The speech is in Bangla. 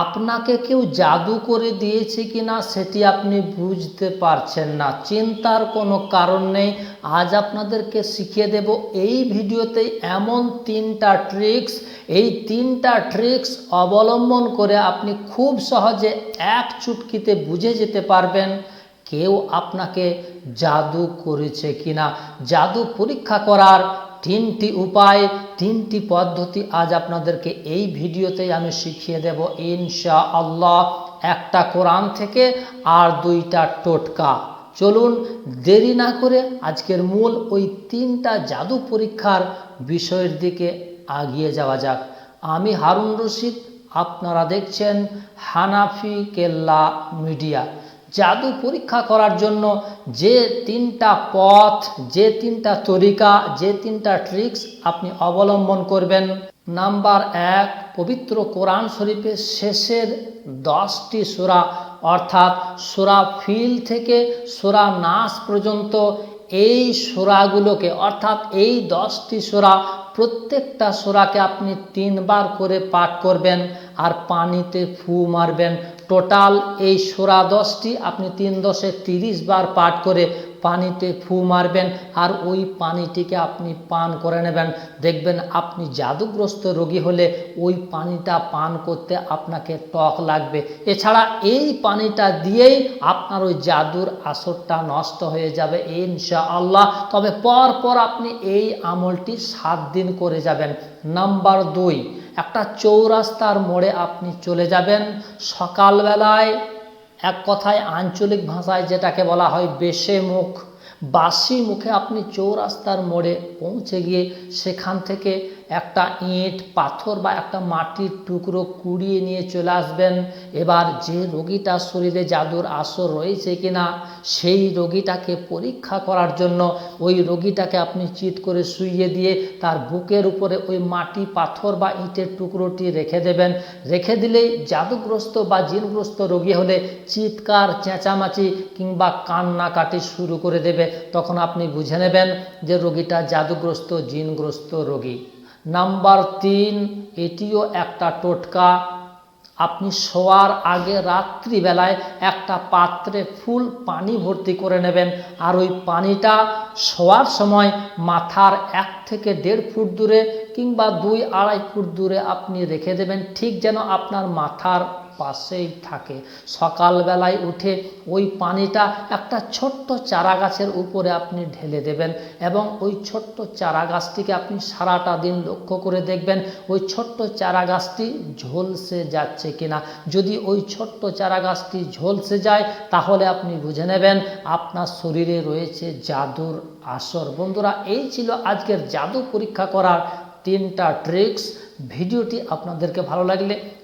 আপনাকে কেউ জাদু করে দিয়েছে কিনা সেটি আপনি বুঝতে পারছেন না। চিন্তার কোনো কারণ নেই। আজ আপনাদেরকে শিখিয়ে দেব, এই ভিডিওতে এমন তিনটা ট্রিক্স এই তিনটা ট্রিক্স অবলম্বন করে আপনি খুব সহজে এক চুটকিতে বুঝে যেতে পারবেন কেউ আপনাকে জাদু করেছে কিনা। জাদু পরীক্ষা করার তিনটি উপায়, তিনটি পদ্ধতি আজ আপনাদেরকে এই ভিডিওতেই আমি শিখিয়ে দেব। ইনশা আল্লাহ একটা কোরআন থেকে আর দুইটা টোটকা। চলুন দেরি না করে আজকের মূল ওই তিনটা জাদু পরীক্ষার বিষয়ের দিকে আগিয়ে যাওয়া যাক। আমি হারুন রশিদ, আপনারা দেখছেন হানাফি কেল্লা মিডিয়া। জাদু পরীক্ষা করার জন্য যে তিনটা পথ, যে তিনটা তরিকা, যে তিনটা ট্রিক্স আপনি অবলম্বন করবেন। নাম্বার এক, পবিত্র কোরআন শরীফের শেষের দশটি সুরা, অর্থাৎ সুরা ফিল থেকে সুরা নাস পর্যন্ত এই সুরাগুলোকে, অর্থাৎ এই দশটি সুরা প্রত্যেকটা সোরাকে আপনি তিনবার করে পাঠ করবেন আর পানিতে ফু মারবেন। টোটাল এই সোরা দশটি আপনি তিন দশে তিরিশ বার পাঠ করে পানিতে ফু মারবেন আর ওই পানিটিকে আপনি পান করে নেবেন। দেখবেন আপনি জাদুগ্রস্ত রোগী হলে ওই পানিটা পান করতে আপনাকে টক লাগবে। এছাড়া এই পানিটা দিয়েই আপনার ওই জাদুর আসরটা নষ্ট হয়ে যাবে ইনশা আল্লাহ তবে পর পর আপনি এই আমলটি সাত দিন করে যাবেন। নাম্বার দুই, একটা চৌরাস্তার মোড়ে আপনি চলে যাবেন। সকালবেলায় এক কথায় আঞ্চলিক ভাষায় যেটাকে বলা হয় বেশে মুখ, বাসি মুখে আপনি চৌরাস্তার মোড়ে পৌঁছে গিয়ে সেখান থেকে একটা ইট, পাথর বা একটা মাটির টুকরো কুড়িয়ে নিয়ে চলে আসবেন। এবার যে রোগীটার শরীরে জাদুর আসর রয়েছে কিনা, সেই রোগীটাকে পরীক্ষা করার জন্য ওই রোগীটাকে আপনি চিৎ করে শুইয়ে দিয়ে তার বুকের উপরে ওই মাটি, পাথর বা ইটের টুকরোটি রেখে দেবেন। রেখে দিলেই জাদুগ্রস্ত বা জিনগ্রস্ত রোগী হলে চিৎকার, চেঁচামাচি কিংবা কান্নাকাটি শুরু করে দেবে। তখন আপনি বুঝে নেবেন যে রোগীটা জাদুগ্রস্ত, জিনগ্রস্ত রোগী। নাম্বার তিন, এটিও একটা টোটকা। আপনি শোয়ার আগে রাত্রিবেলায় একটা পাত্রে ফুল পানি ভর্তি করে নেবেন। আর ওই পানিটা শোয়ার সময় মাথার এক থেকে দেড় ফুট দূরে কিংবা দুই আড়াই ফুট দূরে আপনি রেখে দেবেন। ঠিক যেন আপনার মাথার পাশেই থাকে। সকালবেলায় উঠে ওই পানিটা একটা ছোট্ট চারা গাছের উপরে আপনি ঢেলে দেবেন এবং ওই ছোট্ট চারা গাছটিকে আপনি সারাটা দিন লক্ষ্য করে দেখবেন, ওই ছোট্ট চারা গাছটি ঝলসে যাচ্ছে কিনা। যদি ওই ছোট্ট চারা গাছটি ঝলসে যায়, তাহলে আপনি বুঝে নেবেন আপনার শরীরে রয়েছে জাদুর আসর। বন্ধুরা, এই ছিল আজকের জাদু পরীক্ষা করার তিনটা ট্রিক্স। ভিডিওটি আপনাদেরকে ভালো লাগলে